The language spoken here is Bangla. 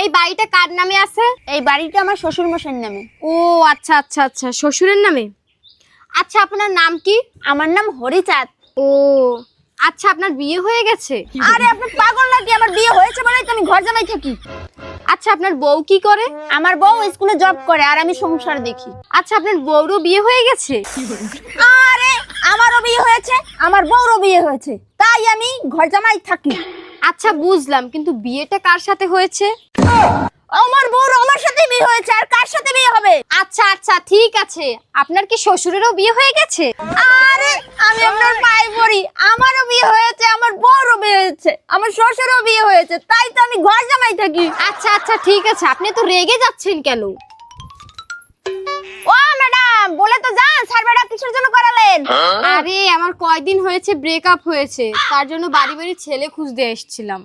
এই বাড়িটা কার নামে আছে? এই বাড়িটা আমার শ্বশুর মশাইয়ের নামে। ও আচ্ছা আচ্ছা আচ্ছা। শ্বশুরের নামে? আচ্ছা আপনার নাম কি? আমার নাম হরিচাঁদ। ও আচ্ছা আপনার বিয়ে হয়ে গেছে? আরে আপনি পাগল নাকি? আমার বিয়ে হয়েছে বলেই তো আমি ঘর জামাই থাকি। আচ্ছা আপনার বউ কি করে? আমার বউ স্কুলে জব করে আর আমি সংসার দেখি। আচ্ছা আপনার বউরও বিয়ে হয়ে গেছে? আরে আমারও বিয়ে হয়েছে আমার বউরও বিয়ে হয়েছে। তাই আমি ঘর জামাই থাকি। আচ্ছা বুঝলাম কিন্তু বিয়েটা কার সাথে হয়েছে? আমার বউর আমার সাথে বিয়ে হয়েছে আর কার সাথে বিয়ে হবে? আচ্ছা আচ্ছা ঠিক আছে। আপনার কি শ্বশুরেরও বিয়ে হয়ে গেছে? আরে আমি আপনার পায়ে পড়ি। আমারও বিয়ে হয়েছে আমার বউরও বিয়ে হয়েছে আমার শ্বশুরও বিয়ে হয়েছে তাই তো আমি ঘর জামাই থাকি। আচ্ছা আচ্ছা ঠিক আছে। আপনি তো রেগে যাচ্ছেন কেন? জন্য করালেন আরে আমার কয়দিন হয়েছে ব্রেকআপ হয়েছে। তার জন্য বাড়ি বাড়ি ছেলে খুঁজতে এসেছিলাম।